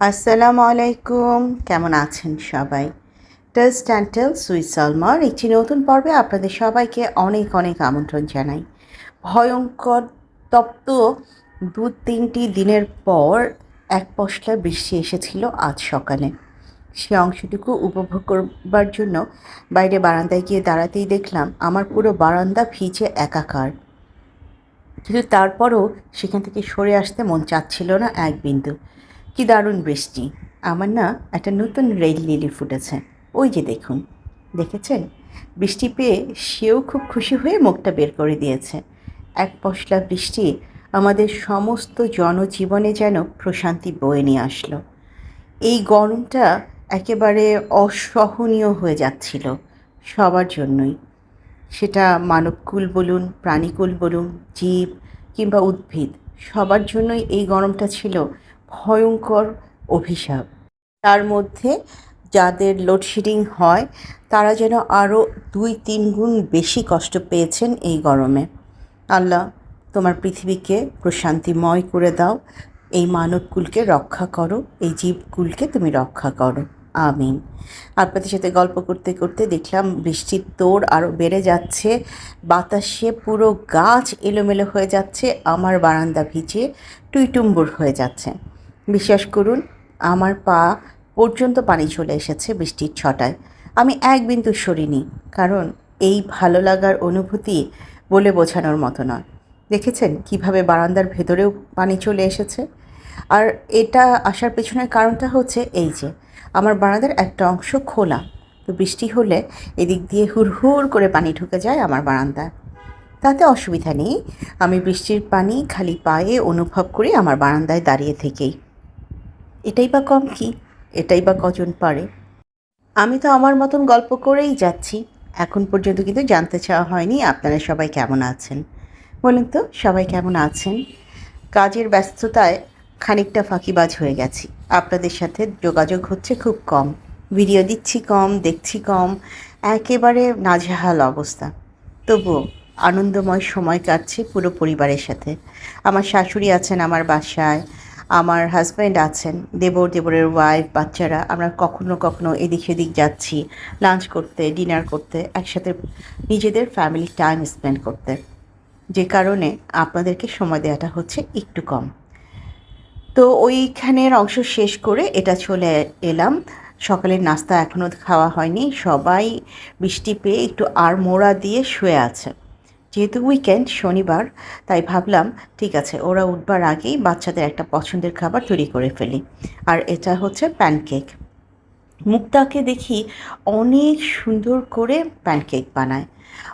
আসসালামু আলাইকুম। কেমন আছেন সবাই? টেস্ট অ্যান্ড টেল সুইট সালমার একটি নতুন পর্বে আপনাদের সবাইকে অনেক অনেক আমন্ত্রণ জানাই। ভয়ঙ্কর তপ্ত দু তিনটি দিনের পর এক পশলা বৃষ্টি এসেছিল আজ সকালে। সে অংশটুকু উপভোগ করবার জন্য বাইরে বারান্দায় গিয়ে দাঁড়াতেই দেখলাম আমার পুরো বারান্দা ভিজে একাকার। কিন্তু তারপরও সেখান থেকে সরে আসতে মন চাচ্ছিল না এক বিন্দু। কি দারুণ বৃষ্টি। আমার না একটা নতুন রেল লিলি ফুটেছে। ওই যে দেখুন। দেখেছেন? বৃষ্টি পেয়ে সেও খুব খুশি হয়ে মুখটা বের করে দিয়েছে। এক পশলা বৃষ্টি আমাদের সমস্ত জনজীবনে যেন প্রশান্তি বয়ে নিয়ে আসলো। এই গরমটা একেবারে অসহনীয় হয়ে যাচ্ছিল সবার জন্যই। সেটা মানবকুল বলুন, প্রাণীকুল বলুন, জীব কিংবা উদ্ভিদ, সবার জন্যই এই গরমটা ছিল ভয়ঙ্কর অভিশাপ। তার মধ্যে যাদের লোডশেডিং হয়, তারা যেন আরও দুই তিন গুণ বেশি কষ্ট পেয়েছেন এই গরমে। আল্লাহ, তোমার পৃথিবীকে প্রশান্তিময় করে দাও। এই মানবকুলকে রক্ষা করো, এই জীবকুলকে তুমি রক্ষা করো। আমিন। আপনাদের সাথে গল্প করতে করতে দেখলাম বৃষ্টির তোড় আরও বেড়ে যাচ্ছে, বাতাসে পুরো গাছ এলোমেলো হয়ে যাচ্ছে, আমার বারান্দা ভিজে টুইটুম্বুর হয়ে যাচ্ছে। বিশ্বাস করুন, আমার পা পর্যন্ত পানি চলে এসেছে বৃষ্টির ছটায়। আমি এক বিন্দু সরিনি, কারণ এই ভালো লাগার অনুভূতি বলে বোঝানোর মতো নয়। দেখেছেন কীভাবে বারান্দার ভেতরেও পানি চলে এসেছে? আর এটা আসার পেছনের কারণটা হচ্ছে এই যে, আমার বারান্দার একটা অংশ খোলা। তো বৃষ্টি হলে এদিক দিয়ে হুড় করে পানি ঢুকে যায় আমার বারান্দায়। তাতে অসুবিধা নেই, আমি বৃষ্টির পানি খালি পায়ে অনুভব করি আমার বারান্দায় দাঁড়িয়ে থেকেই। এটাই বা কম কি? এটাই বা কজন পারে? আমি তো আমার মতন গল্প করেই যাচ্ছি। এখন পর্যন্ত কিন্তু জানতে চাওয়া হয়নি আপনারা সবাই কেমন আছেন। বলুন তো, সবাই কেমন আছেন? কাজের ব্যস্ততায় খানিকটা ফাঁকিবাজ হয়ে গেছি। আপনাদের সাথে যোগাযোগ হচ্ছে খুব কম। ভিডিও দিচ্ছি কম, দেখছি কম, একেবারে নাজেহাল অবস্থা। তবুও আনন্দময় সময় কাটছে পুরো পরিবারের সাথে। আমার শাশুড়ি আছেন আমার বাসায় আমার হাজব্যান্ড আছেন, দেবর দেবরের ওয়াইফ বাচ্চারা, আমরা কখনো কখনো এদিক সেদিক যাচ্ছি লাঞ্চ করতে ডিনার করতে, একসাথে নিজেদের ফ্যামিলি টাইম স্পেন্ড করতে। যে কারণে আপনাদেরকে সময় দেওয়াটা হচ্ছে একটু কম। তো ওইখানের অংশ শেষ করে এটা চলে এলাম। সকালের নাস্তা এখনও খাওয়া হয়নি, সবাই বৃষ্টি পেয়ে একটু আর মোড়া দিয়ে শুয়ে আছে। যেহেতু উইকেন্ড শনিবার, তাই ভাবলাম, ঠিক আছে, ওরা উঠবার আগেই বাচ্চাদের একটা পছন্দের খাবার তৈরি করে ফেলি। আর এটা হচ্ছে প্যানকেক মুক্তাকে দেখি অনেক সুন্দর করে প্যানকেক বানায়।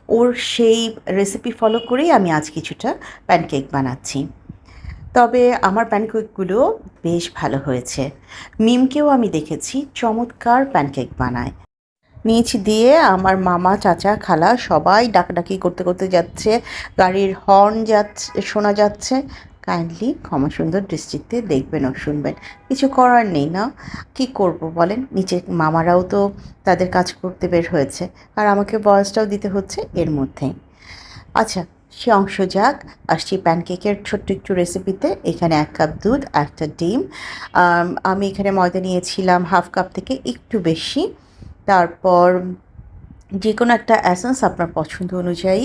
ওর সেই রেসিপি ফলো করেই আমি আজ কিছুটা প্যানকেক বানাচ্ছি। তবে আমার প্যানকেকগুলো বেশ ভালো হয়েছে। মিমকেও আমি দেখেছি চমৎকার প্যানকেক বানায়। নিচ দিয়ে আমার মামা, চাচা, খালা সবাই ডাকাডাকি করতে করতে যাচ্ছে। গাড়ির হর্ন যাচ্ছে, শোনা যাচ্ছে। কাইন্ডলি ক্ষমা সুন্দর দৃষ্টিতে দেখবেন ও শুনবেন। কিছু করার নেই না। কি করব বলেন? নিচে মামারাও তো তাদের কাজ করতে বের হয়েছে। আর আমাকে বয়সটাও দিতে হচ্ছে এর মধ্যেই। আচ্ছা সে অংশ যাক। আসছি প্যানকেকের ছোট্ট একটু রেসিপিতে এখানে এক কাপ দুধ, একটা ডিম। আমি এখানে ময়দা নিয়েছিলাম হাফ কাপ থেকে একটু বেশি। তারপর যে কোনো একটা অ্যাসেন্স আপনার পছন্দ অনুযায়ী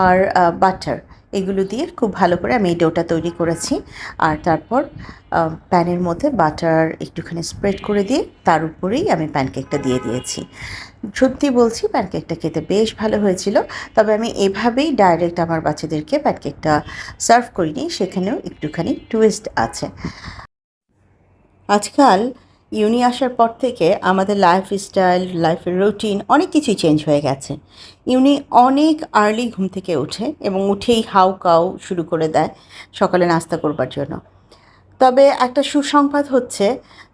আর বাটার এগুলো দিয়ে খুব ভালো করে আমি এই ডোটা তৈরি করেছি। আর তারপর প্যানের মধ্যে বাটার একটুখানি স্প্রেড করে দিয়ে তার উপরেই আমি প্যানকেকটা দিয়ে দিয়েছি। সত্যি বলছি প্যানকেকটা খেতে বেশ ভালো হয়েছিল। তবে আমি এভাবেই ডাইরেক্ট আমার বাচ্চাদেরকে প্যানকেকটা সার্ভ করিনি, সেখানেও একটুখানি টুইস্ট আছে। আজকাল ইউনি আসার পর থেকে আমাদের লাইফ স্টাইল লাইফের রুটিন অনেক কিছুই চেঞ্জ হয়ে গেছে। ইউনি অনেক আর্লি ঘুম থেকে ওঠে এবং উঠেই হাউ কাউ শুরু করে দেয় সকালে নাস্তা করবার জন্য। তবে একটা সুসংবাদ হচ্ছে,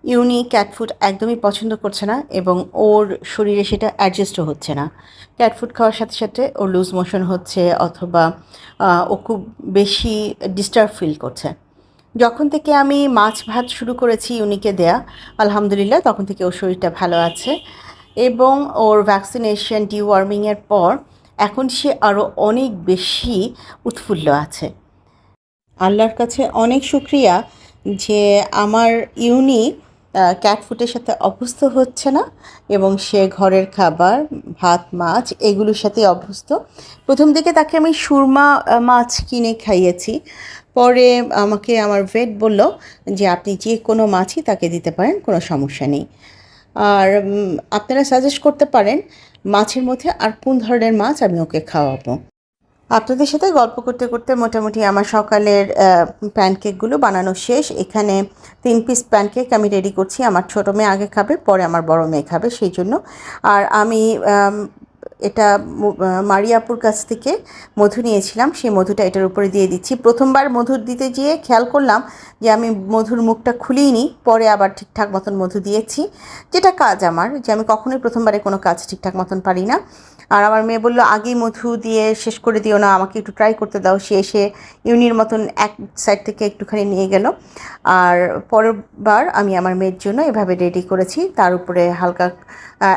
ইউনি ক্যাটফুড একদমই পছন্দ করছে না এবং ওর শরীরে সেটা অ্যাডজাস্টও হচ্ছে না। ক্যাটফুড খাওয়ার সাথে সাথে ওর লুজ মোশন হচ্ছে অথবা ও খুব বেশি ডিস্টার্ব ফিল করছে। যখন থেকে আমি মাছ ভাত শুরু করেছি ইউনিকে দেয়া, আলহামদুলিল্লাহ, তখন থেকে ওর শরীরটা ভালো আছে। এবং ওর ভ্যাকসিনেশন ডিওয়ার্মিংয়ের পর এখন সে আরও অনেক বেশি উৎফুল্ল আছে। আল্লাহর কাছে অনেক শুক্রিয়া যে আমার ইউনি ক্যাট ফুডের সাথে অভ্যস্ত হচ্ছে না এবং সে ঘরের খাবার, ভাত, মাছ এগুলোর সাথে অভ্যস্ত। প্রথম দিকে তাকে আমি সুরমা মাছ কিনে খাইয়েছি। পরে আমাকে আমার ভেট বলল যে, আপনি যে কোনো মাছই তাকে দিতে পারেন, কোনো সমস্যা নেই। আর আপনারা সাজেস্ট করতে পারেন, মাছের মধ্যে আর কোন ধরনের মাছ আমি ওকে খাওয়াবো। আপনাদের সাথে গল্প করতে করতে মোটামুটি আমার সকালের প্যানকেকগুলো বানানো শেষ। এখানে তিন পিস প্যানকেক আমি রেডি করছি। আমার ছোটো মেয়ে আগে খাবে, পরে আমার বড় মেয়ে খাবে, সেই জন্য। আর আমি এটা মারিয়াপুর কাছ থেকে মধু নিয়েছিলাম। সেই মধুটা এটার উপরে দিয়ে দিচ্ছি। প্রথমবার মধু দিতে গিয়ে খেয়াল করলাম যে আমি মধুর মুখটা খুলিনি, পরে আবার ঠিকঠাক মতন মধু দিয়েছি। যেটা কাজ আমার, যে আমি কখনোই প্রথমবারে কোনো কাজ ঠিকঠাক মতন পারি না। আর আমার মেয়ে বলল, আগেই মধু দিয়ে শেষ করে দিও না, আমাকে একটু ট্রাই করতে দাও। সে এসে ইউনির মতন এক সাইড থেকে একটুখানি নিয়ে গেল। আর পরেরবার আমি আমার মেয়ের জন্য এভাবে রেডি করেছি। তার উপরে হালকা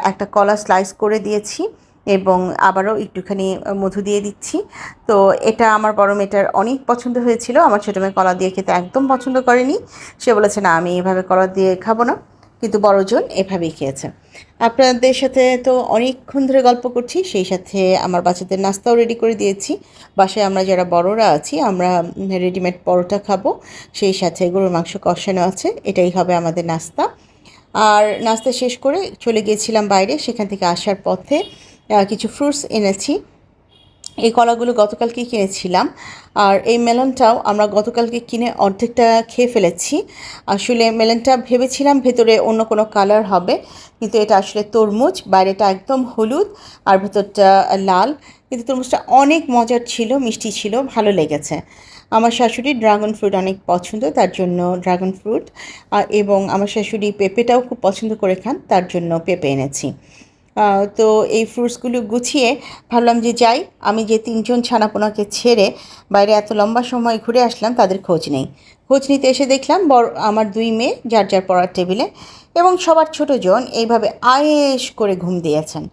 একটা কলা স্লাইস করে দিয়েছি। এবং আবারও একটুখানি মধু দিয়ে দিচ্ছি। তো এটা আমার বড় মেয়েটার অনেক পছন্দ হয়েছিল। আমার ছোটো মেয়ে কলা দিয়ে খেতে একদম পছন্দ করেনি। সে বলেছে, না, আমি এভাবে কলা দিয়ে খাব না। কিন্তু বড়জন এভাবেই খেয়েছে। আপনাদের সাথে তো অনেকক্ষণ ধরে গল্প করছি। সেই সাথে আমার বাচ্চাদের নাস্তাও রেডি করে দিয়েছি। বাসায় আমরা যারা বড়রা আছি, আমরা রেডিমেড পরোটা খাব। সেই সাথে গরুর মাংস কষানো আছে। এটাই হবে আমাদের নাস্তা। আর নাস্তা শেষ করে চলে গিয়েছিলাম বাইরে। সেখান থেকে আসার পথে কিছু ফ্রুটস এনেছি। এই কলাগুলো গতকালকেই কিনেছিলাম। আর এই মেলনটাও আমরা গতকালকে কিনে অর্ধেকটা খেয়ে ফেলেছি। আসলে মেলনটা ভেবেছিলাম ভেতরে অন্য কোনো কালার হবে, কিন্তু এটা আসলে তরমুজ, বাইরেটা একদম হলুদ, আর ভেতরটা লাল। কিন্তু তরমুজটা অনেক মজার ছিল, মিষ্টি ছিল, ভালো লেগেছে। আমার শাশুড়ি ড্রাগন ফ্রুট অনেক পছন্দ, তার জন্য ড্রাগন ফ্রুট এবং আমার শাশুড়ি পেঁপেটাও খুব পছন্দ করে খান, তার জন্য পেঁপে এনেছি। তো এই ফ্রুটসগুলো গুছিয়ে ভাবলাম যে যাই, আমি যে তিনজন ছানাপোনাকে ছেড়ে বাইরে এত লম্বা সময় ঘুরে আসলাম, তাদের খোঁজ নেই। খোঁজ নিতে এসে দেখলাম বড় আমার দুই মেয়ে, যার যার পড়ার টেবিলে, এবং সবার ছোটোজন এইভাবে আয়েস করে ঘুম দিয়েছেন।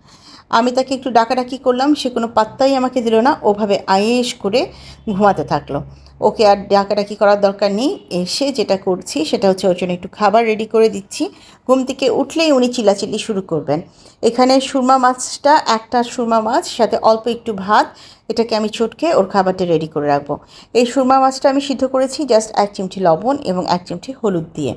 আমি তাকে একটু ডাকাডাকি করলাম, সে কোনো পাত্তাই আমাকে দিল না, ওভাবে আয়েস করে ঘুমাতে থাকল। ওকে আর ডাকাডাকি করার দরকার নেই। এসে যেটা করছি সেটা হচ্ছে ওর জন্য একটু খাবার রেডি করে দিচ্ছি। ঘুম থেকে উঠলেই উনি চিল্লাচিল্লি শুরু করবেন। এখানে সুরমা মাছটা, একটা সুরমা মাছ, সাথে অল্প একটু ভাত, এটাকে আমি ছুটকে ওর খাবারটা রেডি করে রাখব। এই সুরমা মাছটা আমি সিদ্ধ করেছি জাস্ট এক চিমটি লবণ এবং এক চিমটি হলুদ দিয়ে।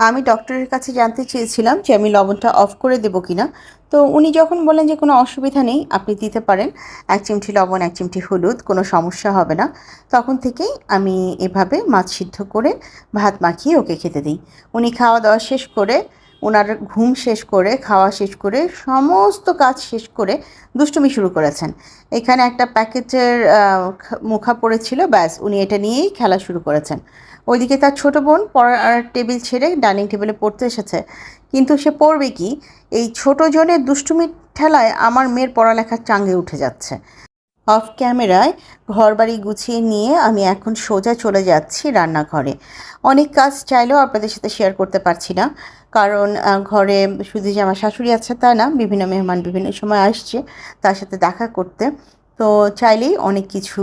আমি ডক্টরের কাছে জানতে চেয়েছিলাম যে আমি লবণটা অফ করে দেবো কিনা। তো উনি যখন বলেন যে কোনো অসুবিধা নেই, আপনি দিতে পারেন। এক চিমটি লবণ, এক চিমটি হলুদ, কোনো সমস্যা হবে না। তখন থেকেই আমি এভাবে মাছ সিদ্ধ করে ভাত মাখিয়ে ওকে খেতে দিই। উনি খাওয়া দাওয়া শেষ করে ওনার ঘুম শেষ করে, খাওয়া শেষ করে, সমস্ত কাজ শেষ করে দুষ্টুমি শুরু করেছেন। এখানে একটা প্যাকেটের মুখা পড়েছিল, ব্যাস, উনি এটা নিয়েই খেলা শুরু করেছেন। ওইদিকে তার ছোট বোন পড়ার টেবিল ছেড়ে ডাইনিং টেবিলে পড়তে এসেছে। কিন্তু সে পড়বে কি? এই ছোট জনের দুষ্টুমির ঠেলায় আমার মেয়ের পড়ালেখার চাঙ্গে উঠে যাচ্ছে। অফ ক্যামেরায় ঘরবাড়ি গুছিয়ে নিয়ে আমি এখন সোজা চলে যাচ্ছি রান্নাঘরে। অনেক কাজ চাইলেও আপনাদের সাথে শেয়ার করতে পারছি না। কারণ ঘরে শুধু যে আমার শাশুড়ি আছে তা না, বিভিন্ন মেহমান বিভিন্ন সময় আসছে তার সাথে দেখা করতে। তো চাইলেই অনেক কিছু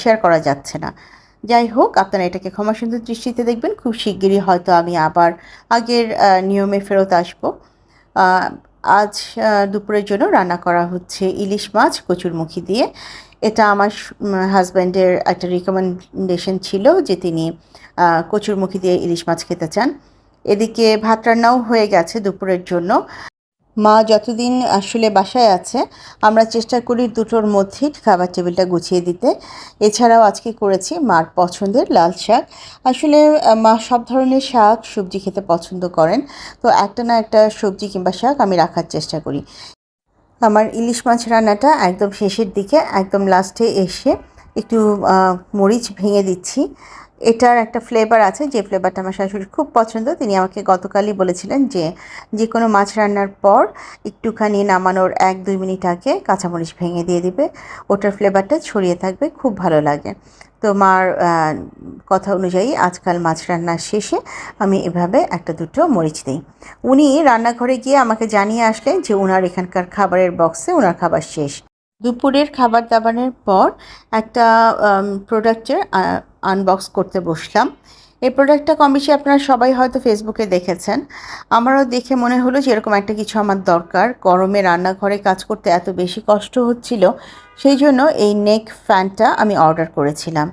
শেয়ার করা যাচ্ছে না। যাই হোক, আপনারা এটাকে ক্ষমা সুন্দর দৃষ্টিতে দেখবেন। খুব শিগগিরই হয়তো আমি আবার আগের নিয়মে ফেরত আসব। আজ দুপুরের জন্য রান্না করা হচ্ছে ইলিশ মাছ কচুরমুখী দিয়ে। এটা আমার হাজব্যান্ডের একটা রিকমেন্ডেশন ছিল যে তিনি কচুরমুখী দিয়ে ইলিশ মাছ খেতে চান। এদিকে ভাত রান্নাও হয়ে গেছে দুপুরের জন্য। মা যতদিন আসলে বাসায় আছে, আমরা চেষ্টা করি দুটোর মধ্যেই খাবার টেবিলটা গুছিয়ে দিতে। এছাড়াও আজকে করেছি মার পছন্দের লাল শাক। আসলে মা সব ধরনের শাক সবজি খেতে পছন্দ করেন। তো একটা না একটা সবজি কিংবা শাক আমি রাখার চেষ্টা করি। আমার ইলিশ মাছ রান্নাটা একদম শেষের দিকে, একদম লাস্টে এসে একটু মরিচ ভেঙে দিচ্ছি। এটার একটা ফ্লেভার আছে, যে ফ্লেভারটা আমার শাশুড়ির খুব পছন্দ। তিনি আমাকে গতকালই বলেছিলেন যে যে কোনো মাছ রান্নার পর একটুখানি নামানোর এক দুই মিনিট আগে কাঁচামরিচ ভেঙে দিয়ে দিবে। ওটার ফ্লেভারটা ছড়িয়ে থাকবে, খুব ভালো লাগে। তো মার কথা অনুযায়ী আজকাল মাছ রান্নার শেষে আমি এভাবে একটা দুটো মরিচ দিই। উনি রান্নাঘরে গিয়ে আমাকে জানিয়ে আসলেন যে ওনার এখানকার খাবারের বক্সে ওনার খাবার শেষ। দুপুরের খাবার দাবারের পর একটা প্রোডাক্টের আনবক্স করতে বসলাম। এই প্রোডাক্টটা কম বেশি আপনারা সবাই হয়তো ফেসবুকে দেখেছেন। আমারও দেখে মনে হলো যে এরকম একটা কিছু আমার দরকার। গরমে রান্নাঘরে কাজ করতে এত বেশি কষ্ট হচ্ছিল, সেই জন্য এই নেক ফ্যানটা আমি অর্ডার করেছিলাম।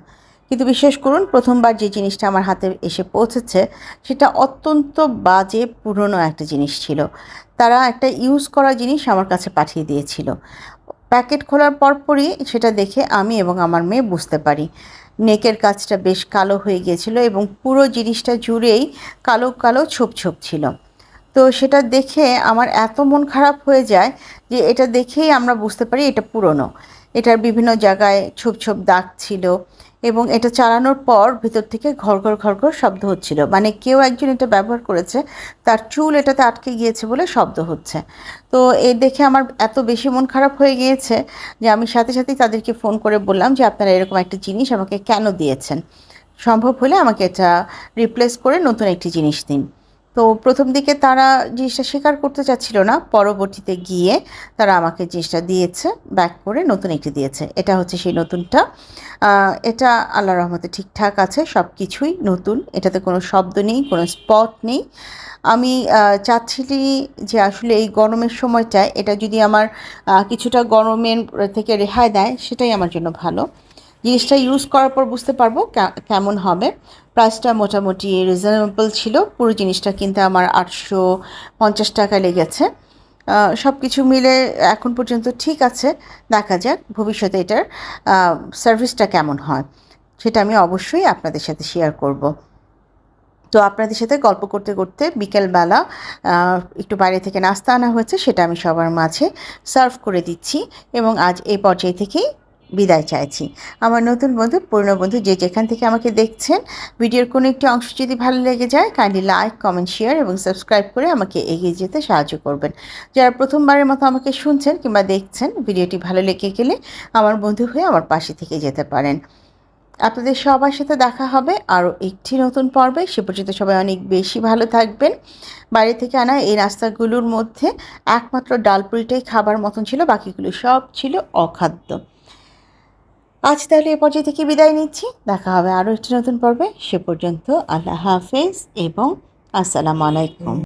কিন্তু বিশ্বাস করুন, প্রথমবার যে জিনিসটা আমার হাতে এসে পৌঁছেছে, সেটা অত্যন্ত বাজে, পুরনো একটা জিনিস ছিল। তারা একটা ইউজ করা জিনিস আমার কাছে পাঠিয়ে দিয়েছিল। প্যাকেট খোলার পরপরই সেটা দেখে আমি এবং আমার মেয়ে বুঝতে পারি। নেকের কাজটা বেশ কালো হয়ে গিয়েছিল এবং পুরো জিনিসটা জুড়েই কালো কালো ছোপ ছোপ ছিল। তো সেটা দেখে আমার এত মন খারাপ হয়ে যায় যে এটা দেখেই আমরা বুঝতে পারি এটা পুরনো। এটার বিভিন্ন জায়গায় ছোপ ছোপ দাগ ছিল এবং এটা চালানোর পর ভিতর থেকে ঘর ঘর ঘর ঘর শব্দ হচ্ছিল। মানে কেউ একজন এটা ব্যবহার করেছে, তার চুল এটাতে আটকে গিয়েছে বলে শব্দ হচ্ছে। তো এ দেখে আমার এত বেশি মন খারাপ হয়ে গিয়েছে যে আমি সাথে সাথেই তাদেরকে ফোন করে বললাম যে, আপনারা এরকম একটা জিনিস আমাকে কেন দিয়েছেন? সম্ভব হলে আমাকে এটা রিপ্লেস করে নতুন একটি জিনিস দিন। তো প্রথম দিকে তারা জিনিসটা স্বীকার করতে চাচ্ছিল না, পরবর্তীতে গিয়ে তারা আমাকে জিনিসটা দিয়েছে ব্যাক করে নতুন একটি দিয়েছে। এটা হচ্ছে সেই নতুনটা। এটা আল্লাহ রহমতে ঠিকঠাক আছে সব কিছুই নতুন। এটাতে কোনো শব্দ নেই, কোনো স্পট নেই। আমি চাচ্ছিলি যে আসলে এই গরমের সময়টায় এটা যদি আমার কিছুটা গরমের থেকে রেহাই দেয়, সেটাই আমার জন্য ভালো। জিনিসটা ইউজ করার পর বুঝতে পারব কেমন হবে। প্রাইসটা মোটামুটি রিজনেবল ছিল। পুরো জিনিসটা কিনতে আমার আটশো পঞ্চাশ টাকা লেগেছে। সব কিছু মিলে এখন পর্যন্ত ঠিক আছে, দেখা যাক ভবিষ্যতে এটার সার্ভিসটা কেমন হয়। সেটা আমি অবশ্যই আপনাদের সাথে শেয়ার করব। তো আপনাদের সাথে গল্প করতে করতে বিকেলবেলা একটু বাইরে থেকে নাস্তা আনা হয়েছে, সেটা আমি সবার মাঝে সার্ভ করে দিচ্ছি। এবং আজ এই পর্যায় থেকেই বিদায় চাইছি। আমার নতুন বন্ধু, পুরনো বন্ধু যে যেখান থেকে আমাকে দেখছেন, ভিডিওর কোনো একটি অংশ যদি ভালো লেগে যায় কাইন্ডলি লাইক কমেন্ট শেয়ার এবং সাবস্ক্রাইব করে আমাকে এগিয়ে যেতে সাহায্য করবেন। যারা প্রথমবারের মতো আমাকে শুনছেন কিংবা দেখছেন, ভিডিওটি ভালো লেগে গেলে আমার বন্ধু হয়ে আমার পাশে থেকে যেতে পারেন। আপনাদের সবার সাথে দেখা হবে আরও একটি নতুন পর্বে। সে পর্যন্ত সবাই অনেক বেশি ভালো থাকবেন। বাইরে থেকে আনা এই রাস্তাগুলোর মধ্যে একমাত্র ডালপুরিটাই খাবার মতন ছিল, বাকিগুলো সব ছিল অখাদ্য। আজ তাহলে এ পর্যায়ে থেকে বিদায় নিচ্ছি? দেখা হবে আরও একটি নতুন পর্বে। সে পর্যন্ত আল্লাহ হাফেজ এবং আসসালামু আলাইকুম।